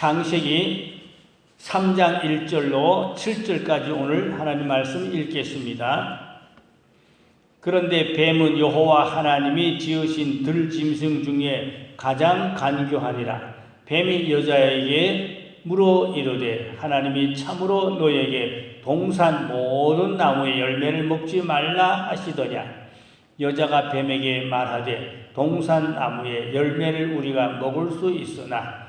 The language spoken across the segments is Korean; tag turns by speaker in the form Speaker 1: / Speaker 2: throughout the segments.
Speaker 1: 창세기 3장 1절로 7절까지 오늘 하나님 말씀 읽겠습니다. 그런데 뱀은 여호와 하나님이 지으신 들짐승 중에 가장 간교하니라. 뱀이 여자에게 물어 이르되 하나님이 참으로 너에게 동산 모든 나무의 열매를 먹지 말라 하시더냐. 여자가 뱀에게 말하되 동산 나무의 열매를 우리가 먹을 수 있으나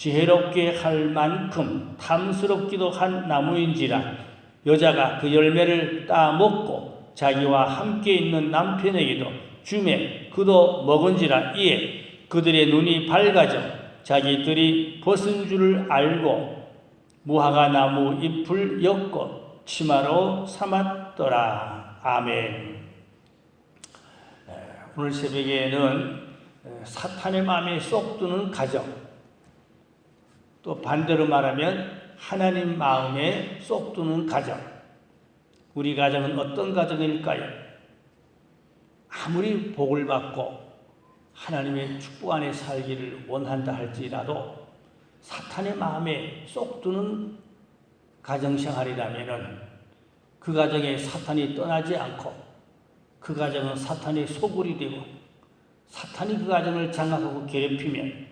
Speaker 1: 지혜롭게 할 만큼 탐스럽기도 한 나무인지라 여자가 그 열매를 따 먹고 자기와 함께 있는 남편에게도 주매 그도 먹은지라 이에 그들의 눈이 밝아져 자기들이 벗은 줄을 알고 무화과 나무 잎을 엮고 치마로 삼았더라 아멘. 오늘 새벽에는 사탄의 마음에 쏙 드는 가정, 또 반대로 말하면 하나님 마음에 쏙 드는 가정. 우리 가정은 어떤 가정일까요? 아무리 복을 받고 하나님의 축복 안에 살기를 원한다 할지라도 사탄의 마음에 쏙 드는 가정 생활이라면은 그 가정에 사탄이 떠나지 않고 그 가정은 사탄의 소굴이 되고 사탄이 그 가정을 장악하고 괴롭히면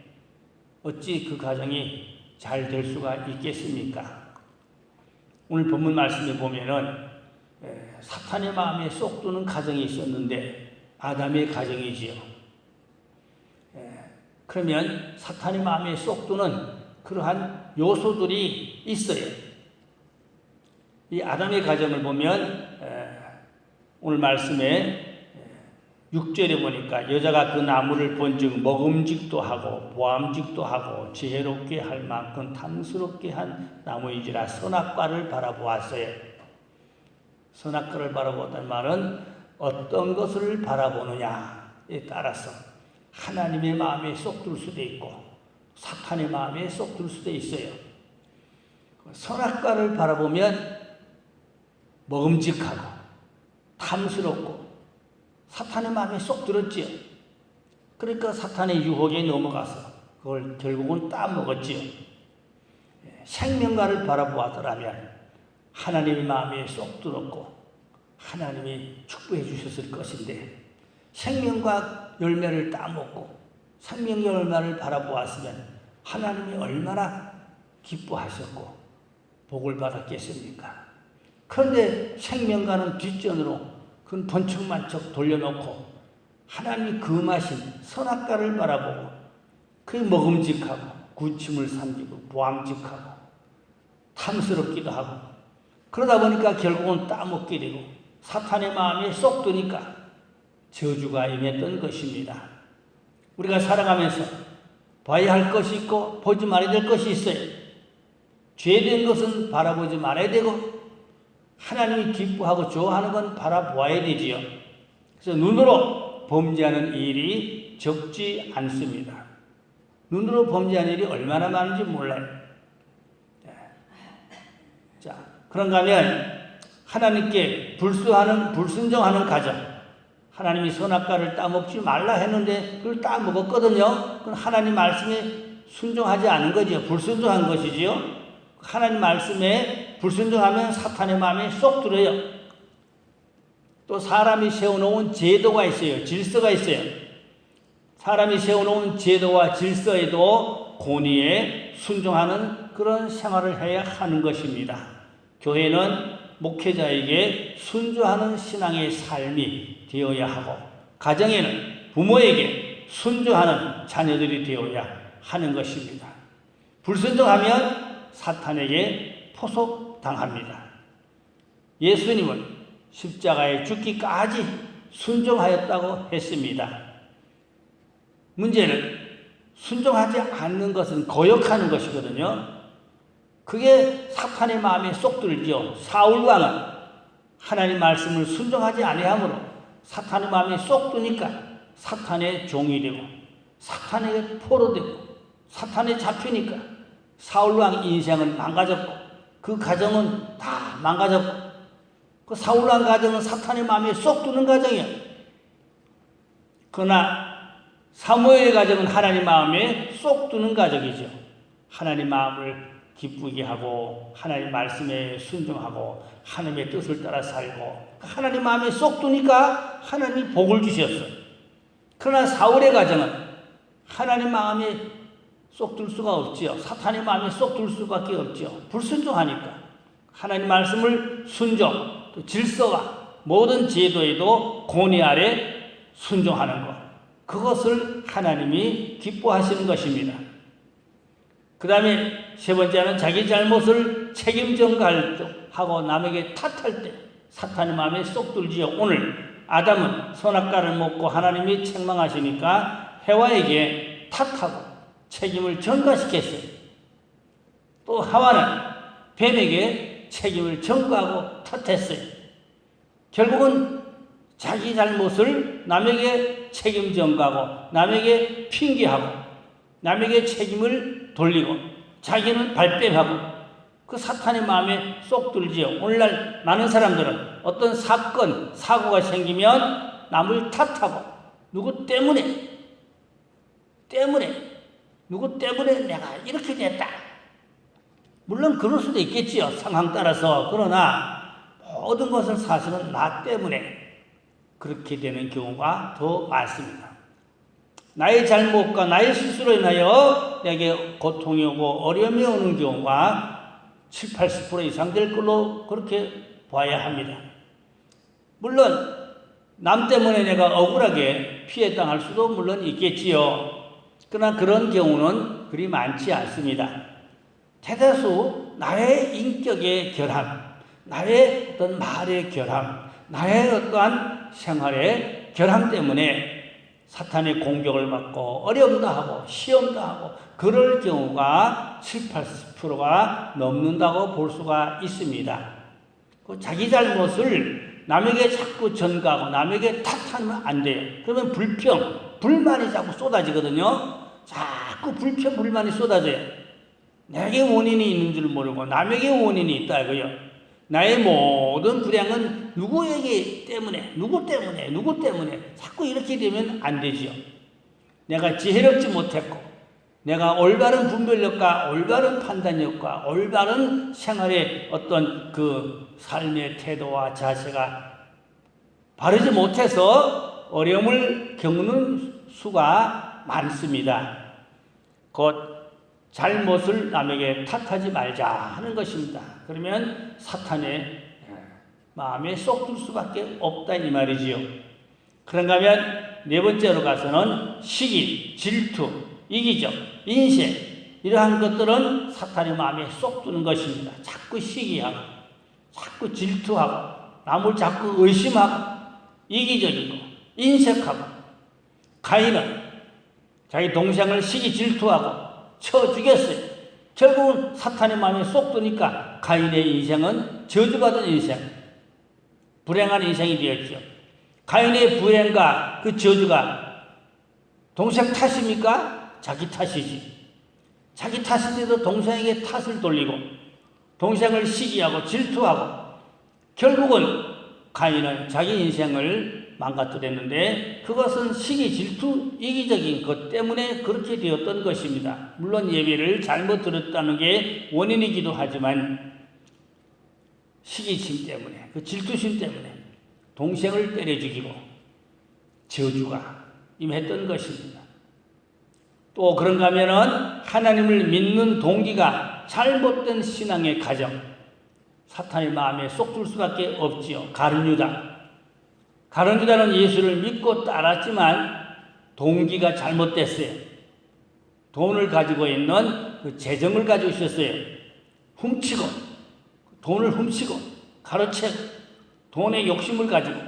Speaker 1: 어찌 그 가정이 잘 될 수가 있겠습니까? 오늘 본문 말씀에 보면은 사탄의 마음에 쏙 드는 가정이 있었는데 아담의 가정이지요. 그러면 사탄의 마음에 쏙 드는 그러한 요소들이 있어요. 이 아담의 가정을 보면 오늘 말씀에 6절에 보니까 여자가 그 나무를 본즉 먹음직도 하고 보암직도 하고 지혜롭게 할 만큼 탐스럽게 한 나무인지라 선악과를 바라보았어요. 선악과를 바라보았다는 말은 어떤 것을 바라보느냐에 따라서 하나님의 마음에 쏙 들 수도 있고 사탄의 마음에 쏙 들 수도 있어요. 선악과를 바라보면 먹음직하고 탐스럽고 사탄의 마음에 쏙 들었지요. 그러니까 사탄의 유혹에 넘어가서 그걸 결국은 따먹었지요. 생명과를 바라보았더라면 하나님의 마음에 쏙 들었고 하나님이 축복해 주셨을 것인데 생명과 열매를 따먹고 생명 열매를 바라보았으면 하나님이 얼마나 기뻐하셨고 복을 받았겠습니까? 그런데 생명과는 뒷전으로 그건 번쩍만쩍 돌려놓고 하나님이 금하신 선악과를 바라보고 그게 먹음직하고 구침을 삼기고 보암직하고 탐스럽기도 하고 그러다 보니까 결국은 따먹게 되고 사탄의 마음에 쏙 드니까 저주가 임했던 것입니다. 우리가 살아가면서 봐야 할 것이 있고 보지 말아야 될 것이 있어요. 죄된 것은 바라보지 말아야 되고 하나님이 기뻐하고 좋아하는 건 바라보아야 되지요. 그래서 눈으로 범죄하는 일이 적지 않습니다. 눈으로 범죄하는 일이 얼마나 많은지 몰라요. 자, 그런가 하면 하나님께 불수하는, 불순종하는 가정. 하나님이 선악과를 따먹지 말라 했는데 그걸 따먹었거든요. 그건 하나님 말씀에 순종하지 않은 거죠. 불순종한 것이지요. 하나님 말씀에 불순종하면 사탄의 마음에 쏙 들어요. 또 사람이 세워놓은 제도가 있어요. 질서가 있어요. 사람이 세워놓은 제도와 질서에도 권위에 순종하는 그런 생활을 해야 하는 것입니다. 교회는 목회자에게 순종하는 신앙의 삶이 되어야 하고, 가정에는 부모에게 순종하는 자녀들이 되어야 하는 것입니다. 불순종하면 사탄에게 포속 당합니다. 예수님은 십자가에 죽기까지 순종하였다고 했습니다. 문제는 순종하지 않는 것은 거역하는 것이거든요. 그게 사탄의 마음에 쏙 들지요. 사울 왕은 하나님 말씀을 순종하지 아니하므로 사탄의 마음에 쏙 드니까 사탄의 종이 되고 사탄에게 포로되고 사탄에 잡히니까 사울 왕 인생은 망가졌고 그 가정은 다 망가졌고 그 사울 왕 가정은 사탄의 마음에 쏙 드는 가정이야. 그러나 사무엘의 가정은 하나님 마음에 쏙 드는 가정이죠. 하나님 마음을 기쁘게 하고 하나님 말씀에 순종하고 하나님의 뜻을 따라 살고 하나님 마음에 쏙 드니까 하나님이 복을 주셨어요. 그러나 사울의 가정은 하나님 마음에 쏙 들 수가 없지요. 사탄의 마음에 쏙 들 수밖에 없지요. 불순종하니까 하나님 말씀을 순종, 또 질서와 모든 제도에도 권위 아래 순종하는 것. 그것을 하나님이 기뻐하시는 것입니다. 그 다음에 세 번째는 자기 잘못을 책임 전가하고 남에게 탓할 때 사탄의 마음에 쏙 들지요. 오늘 아담은 선악과를 먹고 하나님이 책망하시니까 해와에게 탓하고 책임을 전가시켰어요. 또 하와는 뱀에게 책임을 전가하고 탓했어요. 결국은 자기 잘못을 남에게 책임 전가하고 남에게 핑계하고 남에게 책임을 돌리고 자기는 발뺌하고 그 사탄의 마음에 쏙 들지요. 오늘날 많은 사람들은 어떤 사건, 사고가 생기면 남을 탓하고 누구 때문에 때문에 누구 때문에 내가 이렇게 됐다. 물론 그럴 수도 있겠지요. 상황 따라서. 그러나 모든 것을 사실은 나 때문에 그렇게 되는 경우가 더 많습니다. 나의 잘못과 나의 실수로 인하여 내게 고통이 오고 어려움이 오는 경우가 7, 80% 이상 될 걸로 그렇게 봐야 합니다. 물론 남 때문에 내가 억울하게 피해 당할 수도 물론 있겠지요. 그러나 그런 경우는 그리 많지 않습니다. 대다수 나의 인격의 결함, 나의 어떤 말의 결함, 나의 어떠한 생활의 결함 때문에 사탄의 공격을 받고 어려움도 하고 시험도 하고 그럴 경우가 7, 80%가 넘는다고 볼 수가 있습니다. 그 자기 잘못을 남에게 자꾸 전가하고 남에게 탓하면 안 돼요. 그러면 불평, 불만이 자꾸 쏟아지거든요. 자꾸 불평, 불만이 쏟아져요. 내게 원인이 있는 줄 모르고 남에게 원인이 있다 이거요. 나의 모든 불행은 누구에게 때문에, 누구 때문에, 누구 때문에 자꾸 이렇게 되면 안 되지요. 내가 지혜롭지 못했고, 내가 올바른 분별력과 올바른 판단력과 올바른 생활의 어떤 그 삶의 태도와 자세가 바르지 못해서 어려움을 겪는 수가 많습니다. 곧 잘못을 남에게 탓하지 말자 하는 것입니다. 그러면 사탄의 마음에 쏙 들 수밖에 없다 이 말이지요. 그런가 하면 네 번째로 가서는 시기, 질투, 이기적, 인생 이러한 것들은 사탄의 마음에 쏙 드는 것입니다. 자꾸 시기하고 자꾸 질투하고 남을 자꾸 의심하고 이기적이고 인색하고 가인은 자기 동생을 시기 질투하고 쳐 죽였어요. 결국은 사탄의 마음에 쏙 드니까 가인의 인생은 저주받은 인생, 불행한 인생이 되었죠. 가인의 불행과 그 저주가 동생 탓입니까? 자기 탓이지. 자기 탓인데도 동생에게 탓을 돌리고 동생을 시기하고 질투하고 결국은 가인은 자기 인생을 망가뜨렸는데 그것은 시기 질투 이기적인 것 때문에 그렇게 되었던 것입니다. 물론 예배를 잘못 들었다는 게 원인이기도 하지만 시기심 때문에 그 질투심 때문에 동생을 때려 죽이고 저주가 임했던 것입니다. 또 그런가 하면은 하나님을 믿는 동기가 잘못된 신앙의 가정 사탄의 마음에 쏙 들 수밖에 없지요. 가룟유다. 가룟유다는 예수를 믿고 따랐지만 동기가 잘못됐어요. 돈을 가지고 있는 그 재정을 가지고 있었어요. 훔치고 돈을 훔치고 가로채고 돈의 욕심을 가지고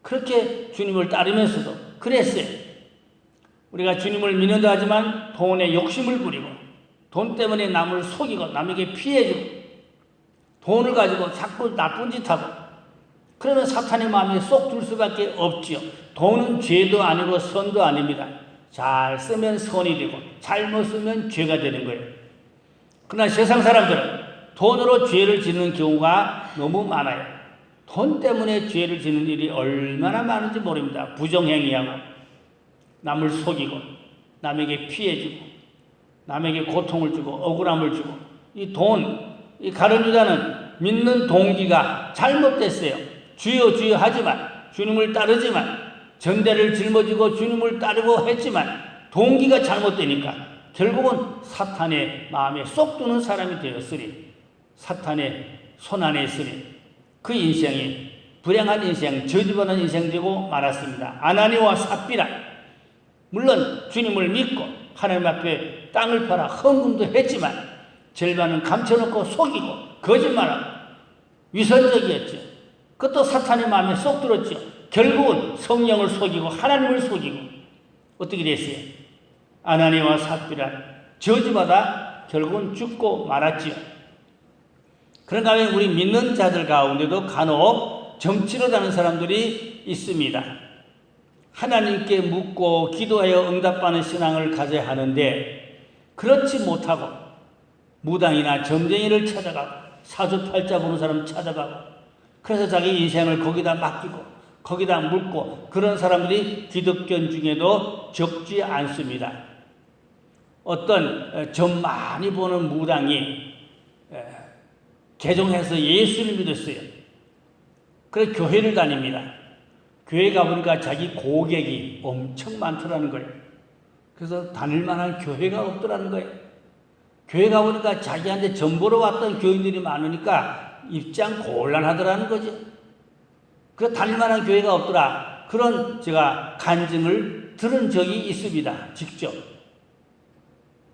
Speaker 1: 그렇게 주님을 따르면서도 그랬어요. 우리가 주님을 믿는다 하지만 돈에 욕심을 부리고 돈 때문에 남을 속이고 남에게 피해주고 돈을 가지고 자꾸 나쁜 짓 하고 그러면 사탄의 마음에 쏙 들 수밖에 없지요. 돈은 죄도 아니고 선도 아닙니다. 잘 쓰면 선이 되고 잘못 쓰면 죄가 되는 거예요. 그러나 세상 사람들은 돈으로 죄를 짓는 경우가 너무 많아요. 돈 때문에 죄를 짓는 일이 얼마나 많은지 모릅니다. 부정행위하고 남을 속이고 남에게 피해 주고 남에게 고통을 주고 억울함을 주고 이 돈, 이 가룟 유다는 믿는 동기가 잘못됐어요. 주여 주여 하지만 주님을 따르지만 전대를 짊어지고 주님을 따르고 했지만 동기가 잘못되니까 결국은 사탄의 마음에 쏙 드는 사람이 되었으니 사탄의 손 안에 있으니 그 인생이 불행한 인생, 저주받은 인생 되고 말았습니다. 아나니와 삽비라 물론 주님을 믿고 하나님 앞에 땅을 팔아 헌금도 했지만 절반은 감춰놓고 속이고 거짓말하고 위선적이었죠. 그것도 사탄의 마음에 쏙 들었죠. 결국은 성령을 속이고 하나님을 속이고 어떻게 됐어요? 아나니와 삽비라 저주받아 결국은 죽고 말았지요. 그런가 하면 우리 믿는 자들 가운데도 간혹 정치로 다는 사람들이 있습니다. 하나님께 묻고 기도하여 응답받는 신앙을 가져야 하는데 그렇지 못하고 무당이나 점쟁이를 찾아가고 사주팔자 보는 사람 찾아가고 그래서 자기 인생을 거기다 맡기고 거기다 묻고 그런 사람들이 기독교 중에도 적지 않습니다. 어떤 점 많이 보는 무당이 개종해서 예수를 믿었어요. 그래서 교회를 다닙니다. 교회 가보니까 자기 고객이 엄청 많더라는 거예요. 그래서 다닐 만한 교회가 없더라는 거예요. 교회 가보니까 자기한테 전보러 왔던 교인들이 많으니까 입장 곤란하더라는 거죠. 그래서 다닐 만한 교회가 없더라. 그런 제가 간증을 들은 적이 있습니다. 직접.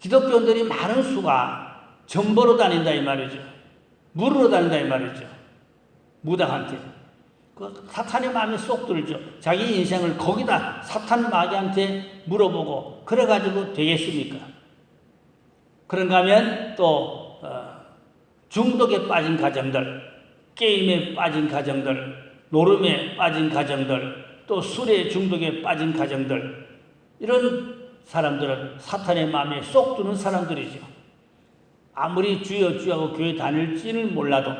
Speaker 1: 기독교인들이 많은 수가 전보러 다닌다 이 말이죠. 물으러 다닌다 이 말이죠. 무당한테. 그 사탄의 마음에 쏙 들죠. 자기 인생을 거기다 사탄 마귀한테 물어보고 그래가지고 되겠습니까? 그런가 하면 또 어, 중독에 빠진 가정들, 게임에 빠진 가정들, 노름에 빠진 가정들, 또 술에 중독에 빠진 가정들 이런 사람들은 사탄의 마음에 쏙 드는 사람들이죠. 아무리 주여 주여하고 교회 다닐지는 몰라도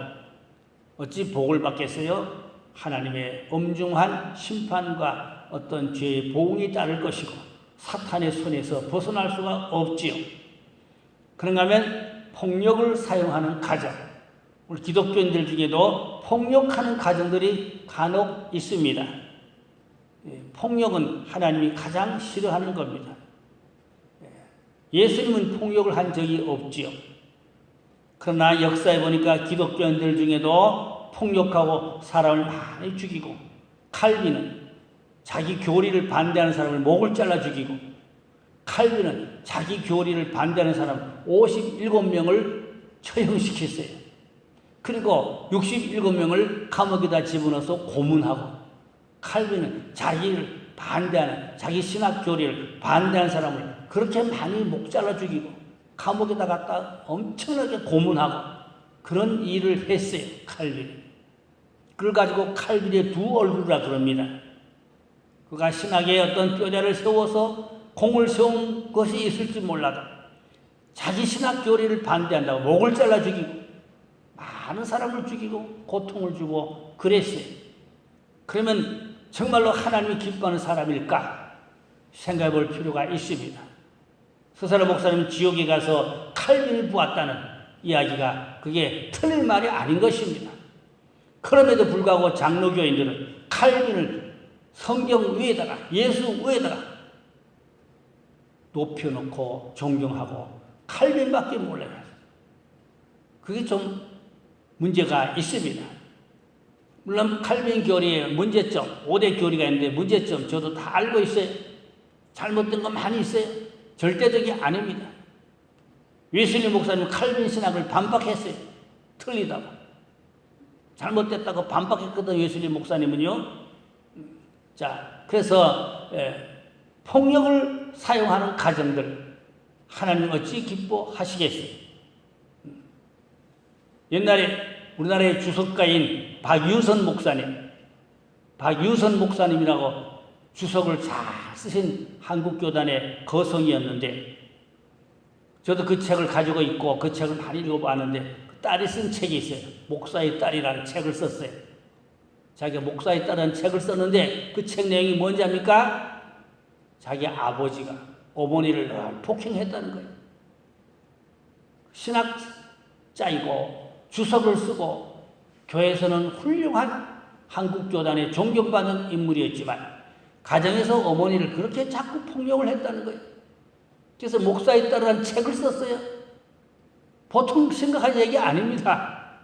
Speaker 1: 어찌 복을 받겠어요? 하나님의 엄중한 심판과 어떤 죄의 보응이 따를 것이고 사탄의 손에서 벗어날 수가 없지요. 그런가 하면 폭력을 사용하는 가정, 우리 기독교인들 중에도 폭력하는 가정들이 간혹 있습니다. 예, 폭력은 하나님이 가장 싫어하는 겁니다. 예, 예수님은 폭력을 한 적이 없지요. 그러나 역사에 보니까 기독교인들 중에도 폭력하고 사람을 많이 죽이고 칼빈은 자기 교리를 반대하는 사람을 목을 잘라 죽이고 칼빈은 자기 교리를 반대하는 사람 57명을 처형시켰어요. 그리고 67명을 감옥에다 집어넣어서 고문하고 칼빈은 자기를 반대하는 자기 신학 교리를 반대하는 사람을 그렇게 많이 목 잘라 죽이고 감옥에다 갖다 엄청나게 고문하고 그런 일을 했어요. 칼빈. 그걸 가지고 칼빈의 두 얼굴이라 그럽니다. 그가 신학에 어떤 뼈대를 세워서 공을 세운 것이 있을지 몰라도 자기 신학 교리를 반대한다고 목을 잘라 죽이고 많은 사람을 죽이고 고통을 주고 그랬어요. 그러면 정말로 하나님이 기뻐하는 사람일까 생각해 볼 필요가 있습니다. 서사라 목사님 지옥에 가서 칼빈을 보았다는 이야기가 그게 틀린 말이 아닌 것입니다. 그럼에도 불구하고 장로교인들은 칼빈을 성경 위에다가 예수 위에다가 높여놓고 존경하고 칼빈밖에 몰라요. 그게 좀 문제가 있습니다. 물론 칼빈 교리의 문제점, 5대 교리가 있는데 문제점 저도 다 알고 있어요. 잘못된 거 많이 있어요. 절대적이 아닙니다. 웨슬리 목사님 칼빈 신학을 반박했어요. 틀리다고. 잘못됐다고 반박했거든, 웨슬리 목사님은요. 자, 그래서, 예, 폭력을 사용하는 가정들, 하나님 어찌 기뻐하시겠어요? 옛날에 우리나라의 주석가인 박유선 목사님, 박유선 목사님이라고 주석을 잘 쓰신 한국교단의 거성이었는데, 저도 그 책을 가지고 있고 그 책을 많이 읽어봤는데, 그 딸이 쓴 책이 있어요. 목사의 딸이라는 책을 썼어요. 자기가 목사의 딸이라는 책을 썼는데, 그 책 내용이 뭔지 압니까? 자기 아버지가 어머니를 늘 폭행했다는 거예요. 신학자이고 주석을 쓰고 교회에서는 훌륭한 한국 교단의 존경받는 인물이었지만 가정에서 어머니를 그렇게 자꾸 폭력을 했다는 거예요. 그래서 목사에 따른 책을 썼어요. 보통 생각할 얘기 아닙니다.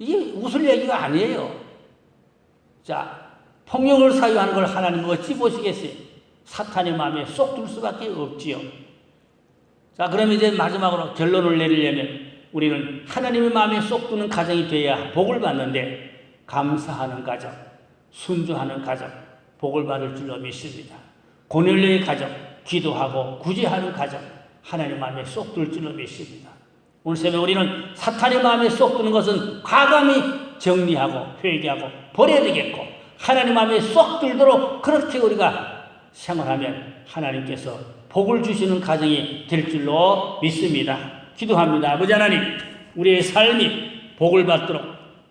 Speaker 1: 이게 웃을 얘기가 아니에요. 자, 폭력을 사유하는 걸 하나님 어찌 보시겠어요? 사탄의 마음에 쏙 들 수밖에 없지요. 자, 그럼 이제 마지막으로 결론을 내리려면 우리는 하나님의 마음에 쏙 드는 가정이 되어야 복을 받는데 감사하는 가정, 순종하는 가정, 복을 받을 줄로 믿습니다. 고넬료의 가정, 기도하고 구제하는 가정, 하나님 마음에 쏙 들 줄로 믿습니다. 오늘 새벽 우리는 사탄의 마음에 쏙 드는 것은 과감히 정리하고 회개하고 버려야 되겠고 하나님 마음에 쏙 들도록 그렇게 우리가 생활하면 하나님께서 복을 주시는 가정이 될 줄로 믿습니다. 기도합니다. 아버지 하나님, 우리의 삶이 복을 받도록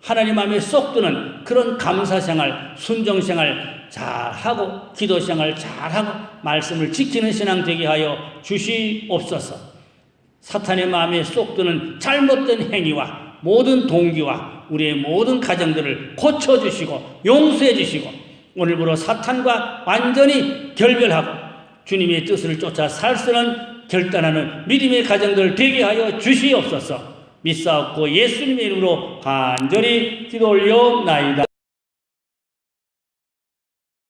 Speaker 1: 하나님 마음에 쏙 드는 그런 감사 생활, 순종 생활 잘하고 기도 생활 잘하고 말씀을 지키는 신앙 되게 하여 주시옵소서. 사탄의 마음에 쏙 드는 잘못된 행위와 모든 동기와 우리의 모든 가정들을 고쳐주시고 용서해주시고 오늘부로 사탄과 완전히 결별하고 주님의 뜻을 쫓아 살 수는 결단하는 믿음의 가정들 되게 하여 주시옵소서 믿사옵고 예수님의 이름으로 간절히 기도 올려나이다.